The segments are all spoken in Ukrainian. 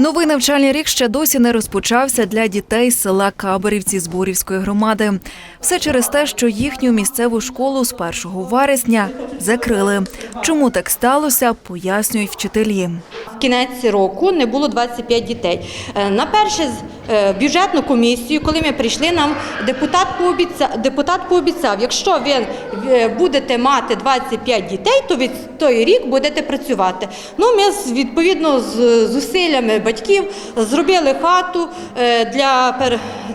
Новий навчальний рік ще досі не розпочався для дітей з села Кабарівці Зборівської громади. Все через те, що їхню місцеву школу з 1 вересня закрили. Чому так сталося, пояснюють вчителі. В кінець року не було 25 дітей. Е, На перше бюджетну комісію, коли ми прийшли, нам депутат пообіцяв, депутат пообіцяв, якщо ви е, будете мати 25 дітей, то від той рік будете працювати. Ну, ми відповідно з зусиллями батьків зробили хату е, для,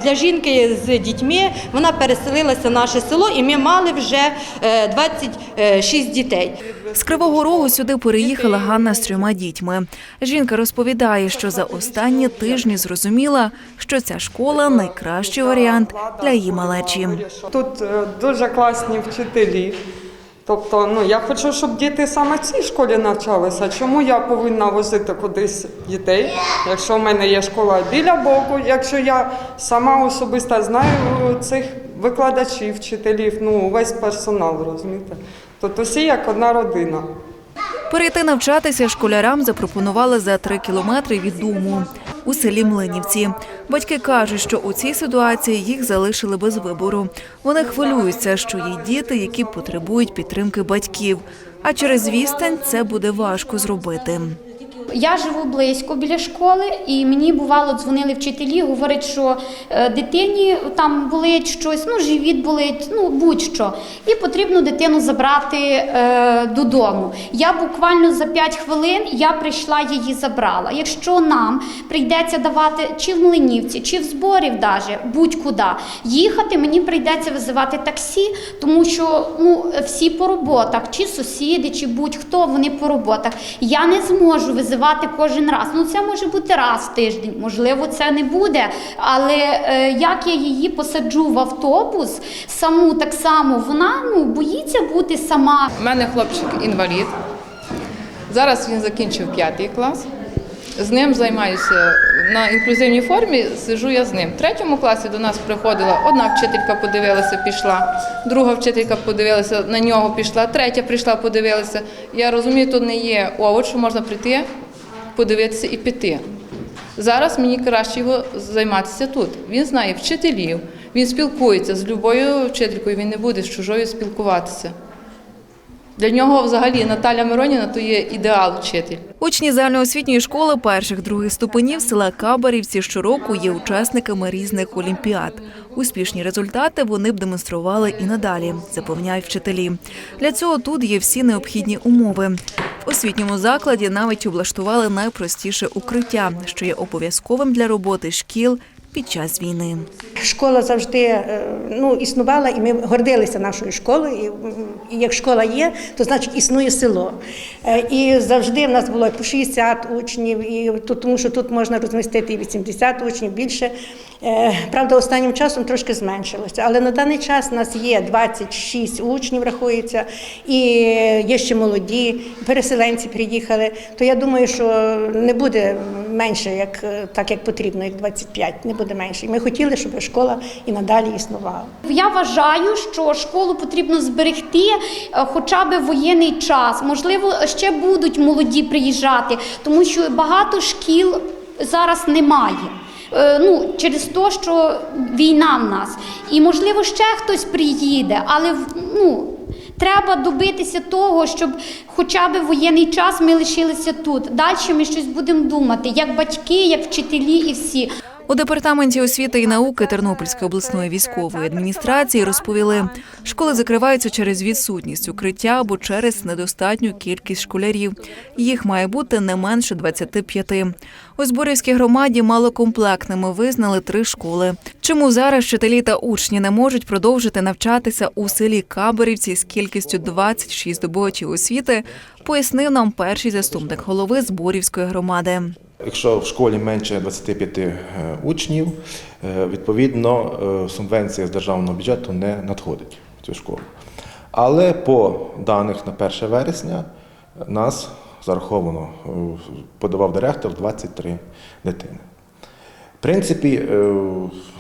для жінки з дітьми. Вона переселилася в наше село, і ми мали вже е, 26 дітей. З Кривого Рогу сюди переїхала Ганна з трьома дітьми. Жінка розповідає, що за останні тижні зрозуміла, що ця школа найкращий варіант для її малечі. Тут е, дуже класні вчителі. Тобто, ну я хочу, щоб діти саме в цій школі навчалися. Чому я повинна возити кудись дітей, якщо в мене є школа біля боку, якщо я сама особисто знаю цих викладачів, вчителів, ну весь персонал, розумієте? Тобто всі як одна родина. Перейти навчатися школярам запропонували за три кілометри від дому у селі Млинівці. Батьки кажуть, що у цій ситуації їх залишили без вибору. Вони хвилюються, що є діти, які потребують підтримки батьків. А через відстань це буде важко зробити. Я живу близько біля школи, і мені бувало дзвонили вчителі, говорять, що е, дитині там болить щось, ну живіт болить, ну будь-що, і потрібно дитину забрати е, додому. Я буквально за 5 хвилин я прийшла її забрала. Якщо нам прийдеться давати чи в млинівці, чи в зборів, даже будь-куди їхати, мені прийдеться визивати таксі, тому що ну всі по роботах, чи сусіди, чи будь-хто вони по роботах. Я не зможу визивати кожен раз. Ну це може бути раз в тиждень, можливо, це не буде. Але е, як я її посаджу в автобус, саму так само вона ну боїться бути сама. У мене хлопчик інвалід. Зараз він закінчив п'ятий клас. З ним займаюся на інклюзивній формі, сижу я з ним. В третьому класі до нас приходила одна вчителька, подивилася, пішла, друга вчителька подивилася, на нього пішла, третя прийшла, подивилася. Я розумію, тут не є овоч, що можна прийти, подивитися і піти. Зараз мені краще його займатися тут. Він знає вчителів, він спілкується з любою вчителькою, він не буде з чужою спілкуватися. Для нього взагалі Наталя Мироніна то є ідеал вчитель. Учні загальноосвітньої школи перших других ступенів села Кабарівці щороку є учасниками різних олімпіад. Успішні результати вони б демонстрували і надалі, запевняють вчителі. Для цього тут є всі необхідні умови. Освітньому закладі навіть облаштували найпростіше укриття, що є обов'язковим для роботи шкіл під час війни. Школа завжди е, ну, існувала, і ми гордилися нашою школою. І, як школа є, то значить існує село. Е, І завжди в нас було по 60 учнів, і тут, тому що тут можна розмістити і 80 учнів більше. Е, Правда, останнім часом трошки зменшилося. Але на даний час у нас є 26 учнів, рахується, і є ще молоді, переселенці приїхали. То я думаю, що не буде менше, як так як потрібно, як 25, не буде менше. І ми хотіли, щоб школа і надалі існувала. Я вважаю, що школу потрібно зберегти е, хоча б воєнний час. Можливо, ще будуть молоді приїжджати, тому що багато шкіл зараз немає. Е, Ну, через те, що війна в нас. І можливо ще хтось приїде, але ну, треба добитися того, щоб хоча б воєнний час ми лишилися тут. Далі ми щось будемо думати, як батьки, як вчителі і всі. У департаменті освіти і науки Тернопільської обласної військової адміністрації розповіли, школи закриваються через відсутність укриття або через недостатню кількість школярів. Їх має бути не менше 25. У Зборівській громаді малокомплектними визнали три школи. Чому зараз вчителі та учні не можуть продовжити навчатися у селі Каберівці з кількістю 26 здобувачів освіти, пояснив нам перший заступник голови Зборівської громади. Якщо в школі менше 25 е, учнів, е, відповідно е, субвенція з державного бюджету не надходить в цю школу. Але по даних на 1 вересня нас зараховано, подавав директор 23 дитини. В принципі,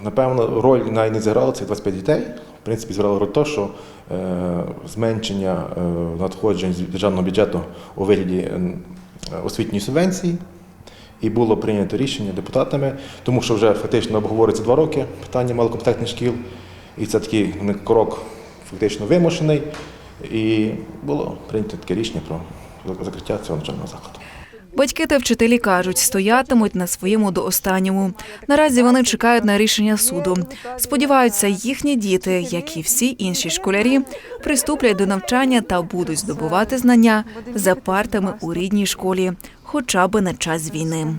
напевно, роль навіть не зіграла цих 25 дітей. В принципі, зіграла роль те, що зменшення надходжень з державного бюджету у вигляді освітньої субвенції. І було прийнято рішення депутатами, тому що вже фактично обговорюється два роки питання малокомплектних шкіл, і це такий крок фактично вимушений. І було прийнято таке рішення про закриття цього навчального закладу. Батьки та вчителі кажуть, стоятимуть на своєму до останньому. Наразі вони чекають на рішення суду. Сподіваються, їхні діти, як і всі інші школярі, приступлять до навчання та будуть здобувати знання за партами у рідній школі, хоча би на час війни.